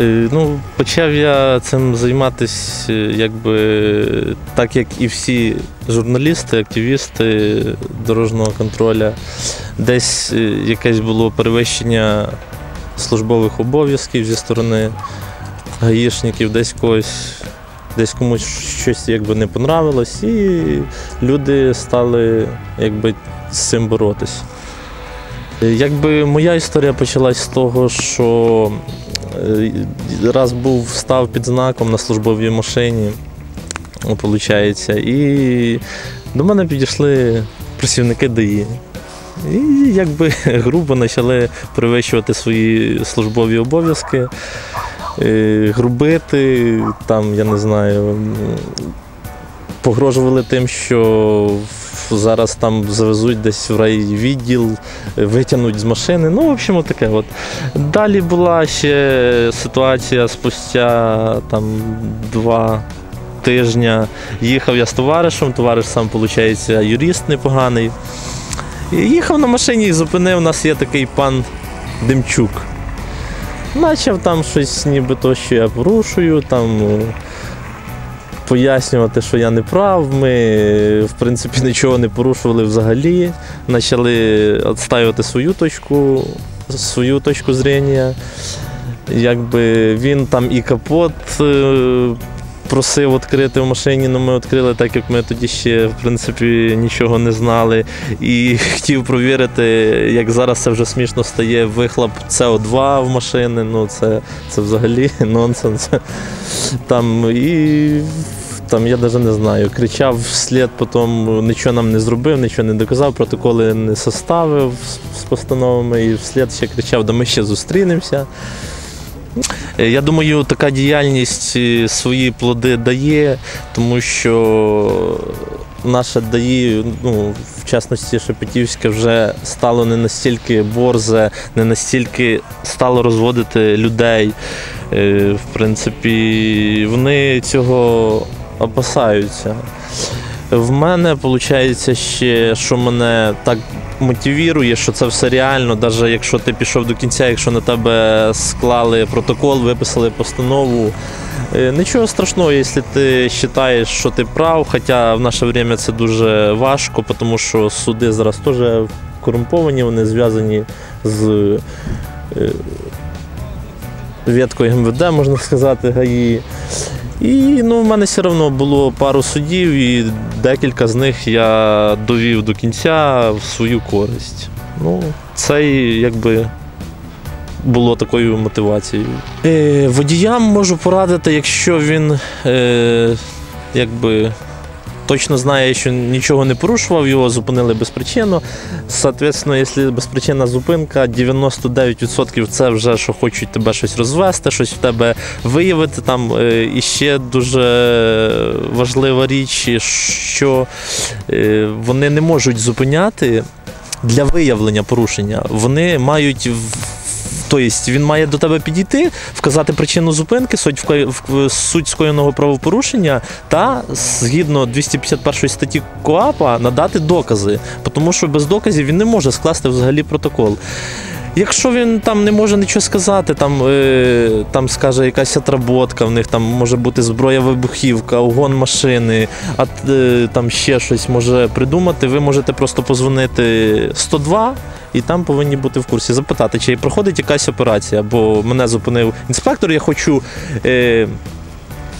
Е, Ну, почав я цим займатися, якби так як і всі журналісти, активісти дорожнього контролю. Десь е, якесь було перевищення службових обов'язків зі сторони гаїшників, десь когось, десь комусь щось якби не понравилось, і люди стали якби з цим боротися. Якби моя історія почалась з того, що е, раз був став під знаком на службовій машині, виходить, і до мене підійшли працівники ДАІ. І якби грубо почали перевищувати свої службові обов'язки, е, грубити, там, я не знаю, погрожували тим, що зараз там завезуть десь в райвідділ, витягнуть з машини. Ну, в общем, таке. От. Далі була ще ситуація спустя там два тижня. Їхав я з товаришем, товариш сам, виходить, юрист непоганий. І їхав на машині і зупинив, у нас є такий пан Демчук. Почав там щось, нібито, що я порушую, там пояснювати, що я не прав. Ми, в принципі, нічого не порушували взагалі. Почали відстаювати свою точку, свою точку зрення. Якби він там і капот е, просив відкрити в машині, але ми відкрили, так як ми тоді ще в принципі нічого не знали. І хотів провірити, як зараз це вже смішно стає, вихлоп СО2 в машини. Ну це, це взагалі нонсенс. Там і там я навіть не знаю, кричав вслід, потім нічого нам не зробив, нічого не доказав, протоколи не составив з- постановами і вслід ще кричав, да ми ще зустрінемося. Е, Я думаю, така діяльність е, свої плоди дає, тому що наше ДАІ, ну, в частності Шепетівське, вже стало не настільки борзе, не настільки стало розводити людей. Е, В принципі, вони цього опасаються. В мене виходить ще, що мене так мотивує, що це все реально, навіть якщо ти пішов до кінця, якщо на тебе склали протокол, виписали постанову. е, Нічого страшного, якщо ти вважаєш, що ти прав, хоча в наше время це дуже важко, тому що суди зараз теж корумповані, вони зв'язані з е, веткою МВД, можна сказати, ГАІ. І ну, в мене все одно було пару судів, і декілька з них я довів до кінця в свою користь. Ну, це якби було такою мотивацією. Е, водіям можу порадити, якщо він е, якби. Точно знає, що нічого не порушував, його зупинили безпричинно. Соответственно, якщо безпричинна зупинка, 99% це вже що хочуть тебе щось розвести, щось в тебе виявити. Там е, і ще дуже важлива річ, що е, вони не можуть зупиняти для виявлення порушення. Вони мають Тобто він має до тебе підійти, вказати причину зупинки, суть, суть скоєного правопорушення та згідно 251 статті КОАПа надати докази, тому що без доказів він не може скласти взагалі протокол. Якщо він там не може нічого сказати, там, е, там скаже якась отработка, в них там може бути зброя вибухівка, угон машини, а е, там ще щось може придумати, ви можете просто позвонити 102 і там повинні бути в курсі, запитати, чи проходить якась операція, бо мене зупинив інспектор, я хочу е,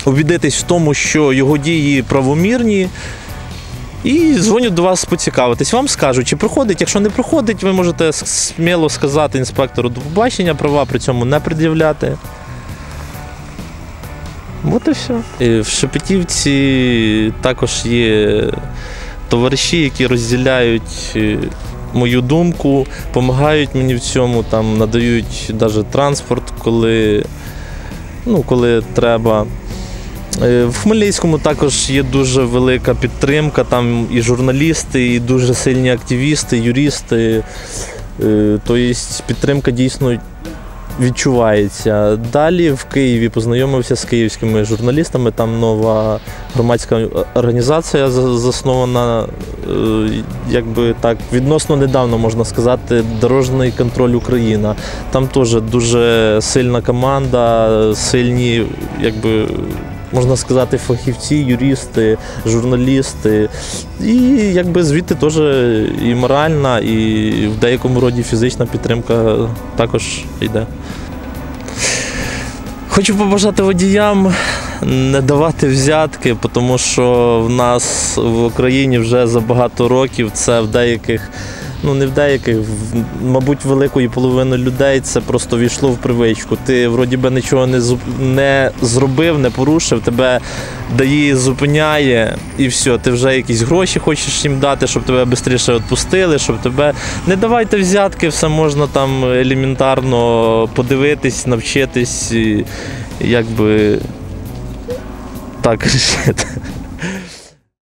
убідитись в тому, що його дії правомірні. І дзвоню до вас поцікавитись. Вам скажуть, чи проходить. Якщо не проходить, ви можете сміло сказати інспектору до побачення, права при цьому не пред'являти. От і все. І в Шепетівці також є товариші, які розділяють е, мою думку, допомагають мені в цьому, там надають навіть транспорт, коли, ну, коли треба. Е, В Хмельницькому також є дуже велика підтримка, там і журналісти, і дуже сильні активісти, юристи. Е, Тобто підтримка дійсно відчувається. Далі в Києві познайомився з київськими журналістами. Там нова громадська організація заснована, якби так, відносно недавно можна сказати, Дорожній контроль Україна. Там теж дуже сильна команда, сильні, якби. Можна сказати, фахівці, юристи, журналісти. І якби звідти теж і моральна, і в деякому роді фізична підтримка також йде. Хочу побажати водіям не давати взятки, тому що в нас в Україні вже за багато років це в деяких, ну не в деяких, мабуть, великої половини людей це просто війшло в привичку. Ти вроді би нічого не, не зробив, не порушив, тебе дає, зупиняє, і все, ти вже якісь гроші хочеш їм дати, щоб тебе швидше відпустили, щоб тебе. Не давайте взятки, все можна там елементарно подивитись, навчитись, і, якби так рішити.